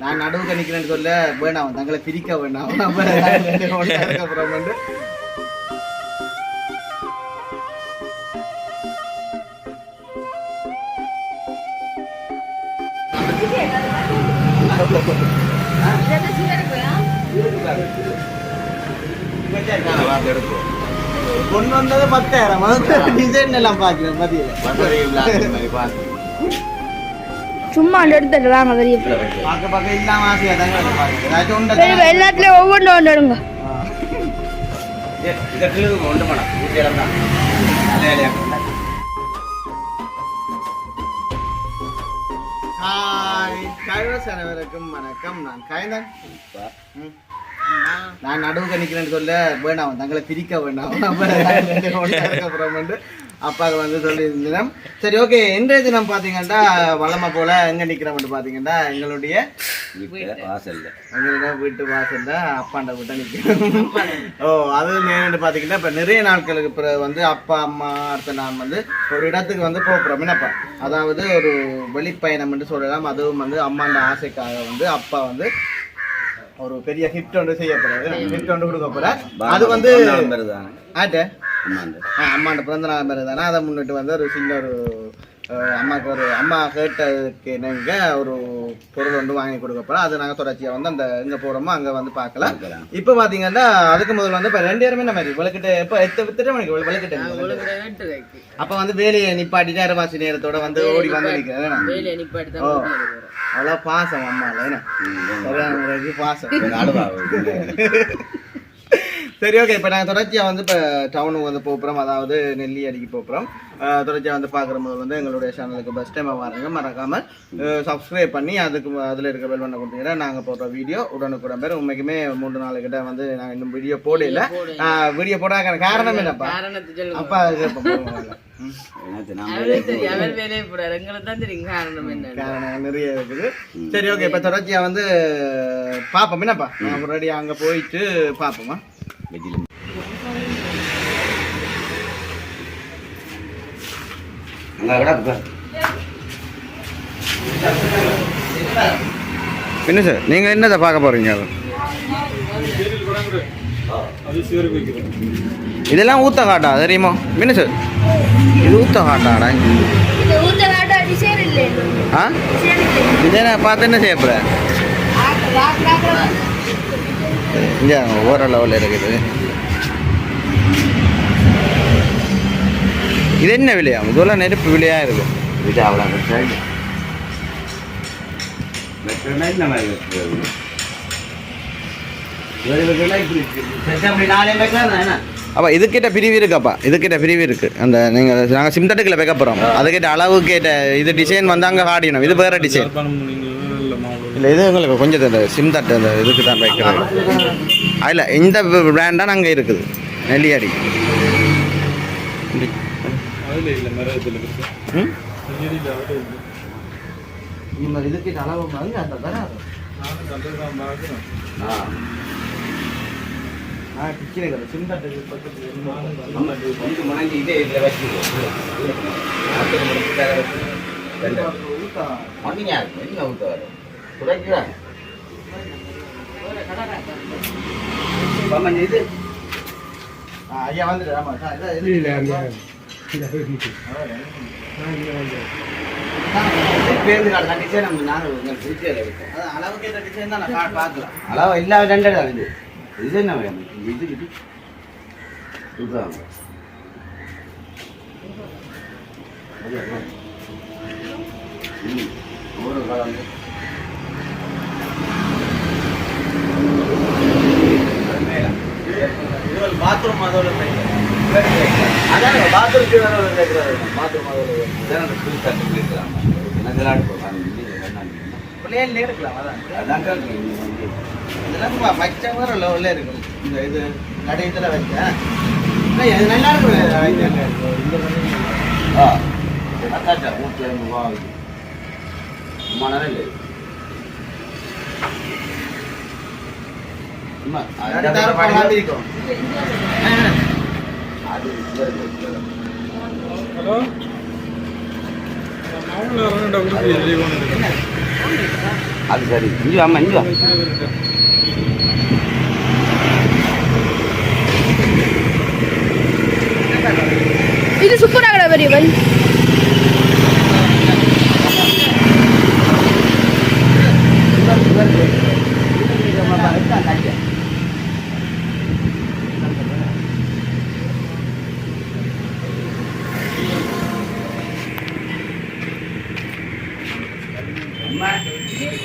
நான் நடுவுக்கு நிக்கிறேன்னு சொல்ல வேணாம் தங்களை பிரிக்க வேண்டாம் அதுக்கப்புறம் வந்து கொண்டு வந்தது பத்தாயிரம். டிசைன் எல்லாம் பாக்குறேன் மதியம் சும்மா அந்த எடுத்துட்டு வாங்க வெளியே எல்லாத்துலயும் ஒவ்வொன்று ஒன்று எடுங்க. ஹாய். கைவஸ் அனைவருக்கும் வணக்கம். நான் கைந்தன். நான் நடுவுக்கு நிக்கிறேன்னு சொல்ல வேணாம் தங்களை பிரிக்க வேண்டாம் அதுக்கப்புறம் வந்து அப்பாவுக்கு வந்து சொல்லியிருந்தேன். சரி ஓகே இன்றைய தினம் பார்த்தீங்கன்னா வளமை போல எங்க நிக்கிறோம்னு பார்த்தீங்கன்னா எங்களுடைய எங்களோட வீட்டு வாசல்ல அப்பாண்ட வீட்டை நிற்கிறோம் ஓ அது நேரண்டு பார்த்தீங்கன்னா இப்போ நிறைய நாட்களுக்கு பிறகு வந்து அப்பா அம்மா அடுத்த நான் வந்து ஒரு இடத்துக்கு வந்து போகிறோம் என்னப்பா? அதாவது ஒரு வெளிப்பயணம் என்று சொல்லலாம். அதுவும் வந்து அம்மாண்ட ஆசைக்காக வந்து அப்பா வந்து ஒரு பெரிய ஹிட் ஒன்று செய்ய போறாரு ஹிட் ஒன்று கொடுக்க போறார் அது வந்து ஆட்டு? அம்மாண்ட. பிறந்த நாள் மாதிரி தானே? அதை முன்னிட்டு வந்து ஒரு சின்ன ஒரு அம்மாவுக்கு ஒரு அம்மா கேட்டதுக்கு என்னங்க ஒரு பொருள் ஒன்று வாங்கி கொடுக்க போறோம் அது நாங்கள் தொடர்ச்சியாக வந்து அந்த எங்கே போகிறோமோ அங்கே வந்து பார்க்கலாம். இப்போ பார்த்தீங்கன்னா அதுக்கு முதல்ல வந்து இப்போ ரெண்டு பேருமே நம்ம விளக்கிட்டு இப்போ எத்த எத்தனை மணிக்கு விளக்கிட்டு அப்போ வந்து வேலையை நிப்பாட்டிட்டு அரவாசி நேரத்தோட வந்து ஓடி வந்து நிற்கிறேன் அவ்வளோ பாசம் அம்மால என்ன? பாசம். சரி ஓகே இப்போ நாங்கள் தொடர்ச்சியாக வந்து இப்போ டவுனுக்கு வந்து போகிறோம் அதாவது நெல்லி அடிக்கு போகிறோம் தொடர்ச்சியாக வந்து பார்க்குற போது வந்து எங்களுடைய சேனலுக்கு ஃபஸ்ட் டைம் வாருங்க. மறக்காமல் சப்ஸ்கிரைப் பண்ணி அதுக்கு அதில் இருக்க பெல் பண்ண கொடுத்தீங்கன்னா நாங்கள் போடுற வீடியோ உடனுக்குடன் பேர் உண்மைக்குமே மூன்று நாலு கிட்ட வந்து நாங்கள் இன்னும் வீடியோ போடல. வீடியோ போடாத காரணம் என்னப்பா? அப்பா நிறைய இருக்குது. சரி ஓகே இப்போ தொடர்ச்சியாக வந்து பார்ப்போம். என்னப்பா? ரெடி அங்கே போயிட்டு பார்ப்போமா என்ன சார்? நீங்கள் என்னதை பார்க்க போகிறீங்க இதெல்லாம் ஊத்த காட்டா தெரியுமா? என்ன சார்? இது ஊத்த காட்டாடா ஆ? இதை நான் பார்த்து என்ன செய்ய போகிறேன் இங்கே ஓர லெவலில் இருக்குது. இது என்ன விலையா? இதெல்லாம் நெருப்பு விலையா இருக்கு? இது அவ்வளோ அப்போ இதுக்கிட்ட பிரிவு இருக்குப்பா இதுக்கிட்ட பிரிவு இருக்கு. அந்த நீங்கள் நாங்கள் சிம் தட்டுக்கில் வைக்க போகிறோம் அதுக்கிட்ட அளவு கேட்ட இது டிசைன் வந்து அங்கே காடினோம் இது வேறு டிசைன் இல்லை இது உங்களுக்கு கொஞ்சம் இந்த சிம் தட்டு அந்த இதுக்கு தான் வைக்கிறது. அதில் இந்த பிராண்டாக அங்கே இருக்குது. நெல்லியாடி. ம்? இந்த இதுக்கிட்ட அளவு வந்து அந்த வராது ஆ. கிச்சினை சிம் தட்டு பக்கத்தில் ஐயா வந்துடு ஆமா அளவு இல்லாத ரெண்டு தான் இது. இது என்ன இது இது இதுதான். ஒரு காலம் இது பாத்ரூம் அதோட அதான் வேற ஒரு கேட்குறாரு இருக்கலாம் எடுப்போம் பிள்ளைகள் எடுக்கலாம் அதான் இதெல்லாம் வச்ச வேற லெவலில் இருக்கும் இந்த இது கடையத்தில் வச்சேன் இல்லை இது நல்லா இருக்கும் இந்த ஆ அத்தாச்சா நூற்றி ஐம்பது ரூபா ஆகுது சும்மா நேரம் இல்லை சும்மா அது ஹலோ. மாவுல ரெண்டு கொடுத்து எழுதி கொண்டு அது சரி. இஞ்சி வாம்மா இஞ்சி வா. இது சூப்பரா கடை பெரியவன்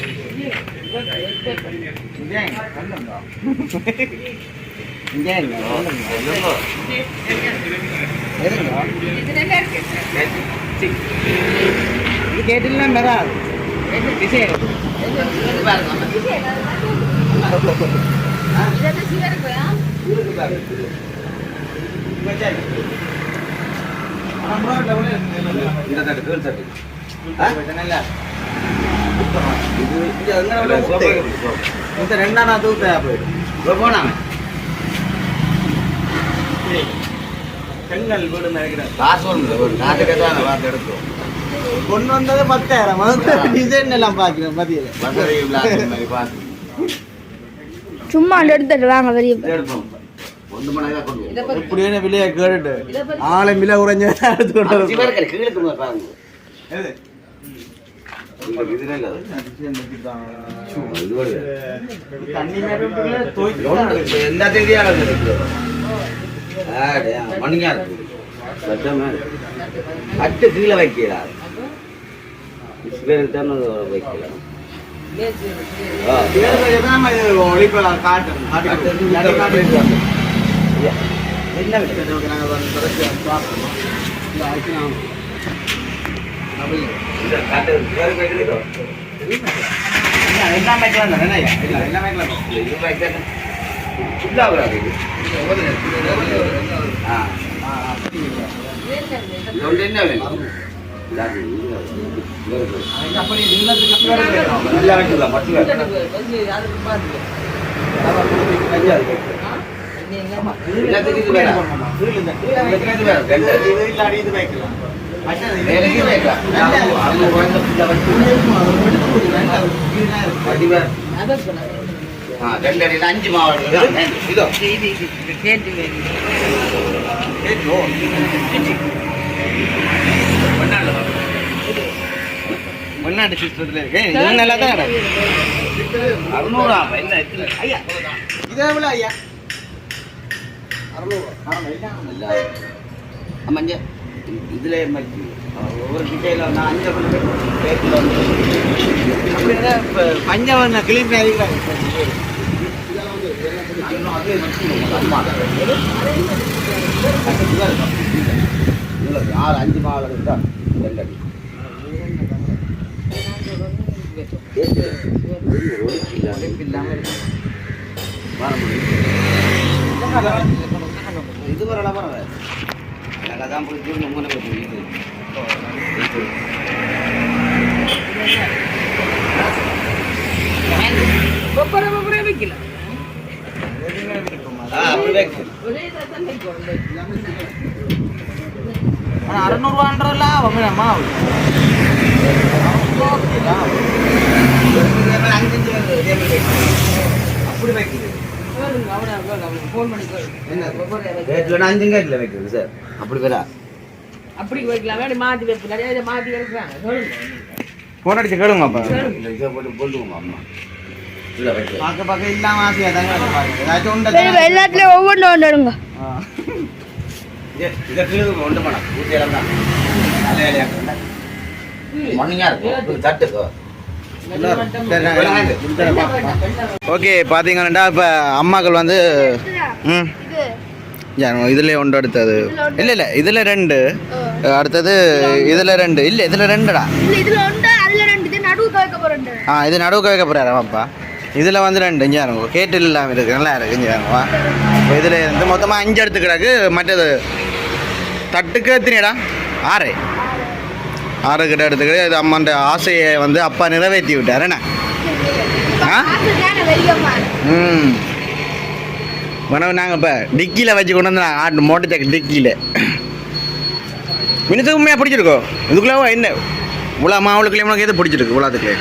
இங்கே இருங்க, சொல்லுங்க. இருங்க. இது கேட்டுலாம் வராது டிசைன் இந்த தட்டு கீழ் தட்டு இது இது ரெண்டாம் போயிடும் போனாங்க பெண்கள் வீடு நினைக்கிறேன் காசு தான் கொண்டு வந்தது பத்தாயிரம் டிசைன் எல்லாம் பார்க்கிறேன் மதியம் வசதி பார்த்து சும்மா அந்த எடுத்துட்டு வாங்க பெரியப்பா எடுப்போம் இப்படியே விலையை கேட்டுட்டு ஆளை விலை எடுத்து கொண்டு பாருங்க எது? இந்த இதுல இருக்கு. அட்டு கீழே வைக்கிறார் பேருக்கு வைக்கலாம் என்ன எல்லாம் வைக்கலாம் தானே, எல்லாம் வைக்கலாம். இது வைக்கிறேன். ஃபுல்லா வராது ஆ. இது என்ன விலை? எல்லாத்துக்கும் இது இது ரெண்டு அஞ்சு மாவட்டம் இதோ. சிஸ்டத்துல இருக்கு இது நல்லா தான் கிடக்கு. அறுநூறா? என்ன ஐயா இது எவ்வளோ ஐயா அறுநூறு இதில் மச்சி. ஒவ்வொரு டிசைன்ல நான் அஞ்சு பண்ணி பேக்கில் வந்து அப்படின்னா இப்போ பஞ்சவர்ண கிளிப் அதிகம் இன்னும் அதே ஆறு அஞ்சு மாவட்டம் இருந்தால் ரெண்டு அடி இது ஒரு அளவு அதான் போய் முன்னே போய் அப்படி வைக்கு ஆனால் அறநூறுவான்றல அவன் மாவு? அப்படி வைக்குது ரேட்டில் அஞ்சு ரேட்டில் வைக்கிறது சார். அப்படி வரா அப்படி வைக்கலாம் மாத்தி வைப்பு நிறைய இதை மாத்தி வைக்கிறாங்க. சொல்லுங்க போன் அடிச்சு கேளுங்க அப்போ. இல்லை இதை போட்டு போட்டுவோம் அம்மா. பார்க்க பார்க்க இல்லாம ஆசையா தாங்க. ஏதாச்சும் உண்டா? எல்லாத்துலயும் ஒவ்வொன்று ஒன்று. இதை கீழே ஒன்று பண்ண ஊற்றியெல்லாம் தான். மண்ணியாக இருக்கும். தட்டுக்கோ சரி, நாங்க இந்த பார்ப்போம். ஓகே பார்த்தீங்கன்னா இப்போ அம்மாக்கள் வந்து ம். இது இதில் ஒன்று அடுத்தது. இல்லை இல்லை இதில் ரெண்டு. அடுத்தது இதில் ரெண்டு. இல்லை இதில் ரெண்டுடா. ஆ இது நடுவுக்கு வைக்க போகிறாரு அப்பா இதில் வந்து ரெண்டு. இங்கே இருங்க கேட்டு இல்லாமல் இருக்கு. நல்லா இருக்கு இங்கே இருங்க இப்போ இதில் இருந்து மொத்தமாக அஞ்சு எடுத்துக்கிறாக்கு மற்றது தட்டுக்கு எத்தனைடா ஆறு. ஆறு கிட்ட எடுத்துக்கிட்டு இது அம்மாண்ட ஆசையை வந்து அப்பா நிறைவேற்றி விட்டார். என்ன? ஆ? ம். உணவு நாங்கள் இப்போ டிக்கியில் வச்சு கொண்டு வந்து ஆட்டு மோட்டர் சக்கர டிக்கியில் மினித்துக்கு உண்மையாக பிடிச்சிருக்கோ? இதுக்குள்ளே என்ன? இவ்வளோ மாவுளுக்குள்ளே உனக்கு எது பிடிச்சிருக்கு இவ்வளோத்துக்குள்ளே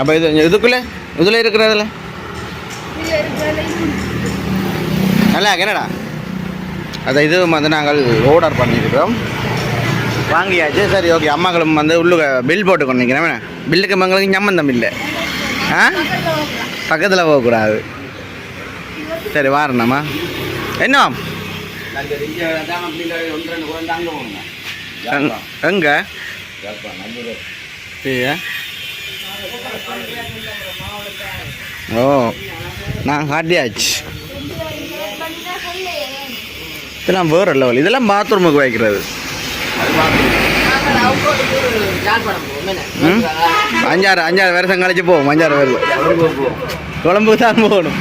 அப்போ இது இதுக்குள்ளே? இதில் இருக்கிறதில்ல நல்லா என்னடா? அதை இது வந்து நாங்கள் ஓர்டர் பண்ணியிருக்கிறோம். வாங்கியாச்சு. சரி ஓகே அம்மாக்களும் வந்து உள்ளுக பில் போட்டு கொண்டிருக்கிறேன் பில்லுக்கு மங்களுக்கு சம்மந்தம் இல்லை. ஆ? பக்கத்தில் போகக்கூடாது. சரி வாரணம்மா என்ன? எங்க- ஓ நான் காட்டியாச்சு. இதெல்லாம் வேற லெவல் இதெல்லாம் பாத்ரூமுக்கு வைக்கிறது நாங்கள் அவங்களுக்கு யாழ்ப்பாணம் போவோம் என்ன ம்? அஞ்சாறு அஞ்சாறு வருஷம் கழிச்சு போவோம் அஞ்சாறு வருஷம். கொழும்பு போவோம் கொழம்பு தான் போகணும்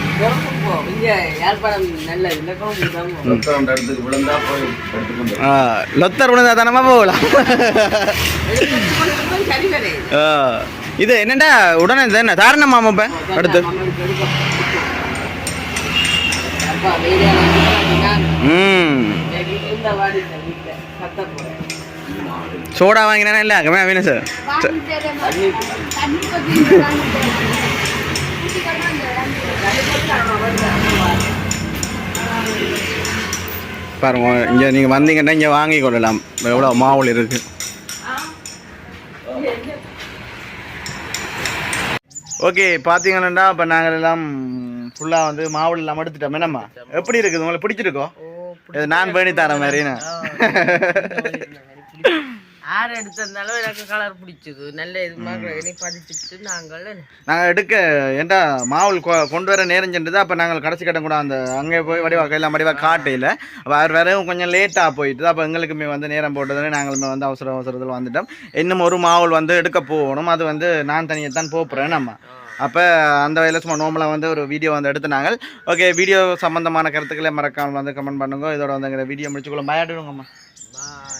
தான் லொத்தர் விழுந்தா தானமா போகலாம் இது என்னடா உடனே என்ன தாரண மாமா இப்ப அடுத்து ம். சோடா வாங்கினா இல்லை? அங்கே வேணும் சார். பாருங்க இங்கே நீங்கள் வந்தீங்கன்னா இங்கே வாங்கி கொள்ளலாம். எவ்வளோ மாவுள் இருக்கு. ஓகே பார்த்தீங்கன்னா இப்போ நாங்கள் எல்லாம் ஃபுல்லாக வந்து மாவுள் எல்லாம் எடுத்துட்டோம். என்னம்மா? எப்படி இருக்குது? உங்களுக்கு பிடிச்சிருக்கோ? நான் பண்ணி தரேன் மாதிரின்னு. ஆறு எடுத்திருந்தாலும் எனக்கு கலர் பிடிச்சது. நல்ல இது மாதிரி பதிச்சுட்டு நாங்கள் நாங்கள் எடுக்க ஏன்டா மாவுள் கொ- கொண்டு வர நேரம் சென்றது அப்போ நாங்கள் கடைசி கட்டம் கூட அந்த அங்கே போய் வடிவா கையில் வடிவா காட்டையில் அவர் வேறவும் கொஞ்சம் லேட்டாக போயிட்டு அப்போ எங்களுக்குமே வந்து நேரம் போட்டதுன்னு நாங்களுமே வந்து அவசர அவசரத்தில் வந்துட்டோம். இன்னும் ஒரு மாவுள் வந்து எடுக்க போகணும். அது வந்து நான் தனியாக தான் போகிறேன் நம்ம அப்போ அந்த வகையில் சும்மா நார்மலாக வந்து ஒரு வீடியோ வந்து எடுத்துனாங்க ஓகே வீடியோ சம்மந்தமான கருத்துக்களை மறக்காமல் வந்து கமெண்ட் பண்ணுங்க. இதோட வந்து எங்களை வீடியோ முடிச்சுக்கொள்ள பயப்படுங்கம்மா பாய்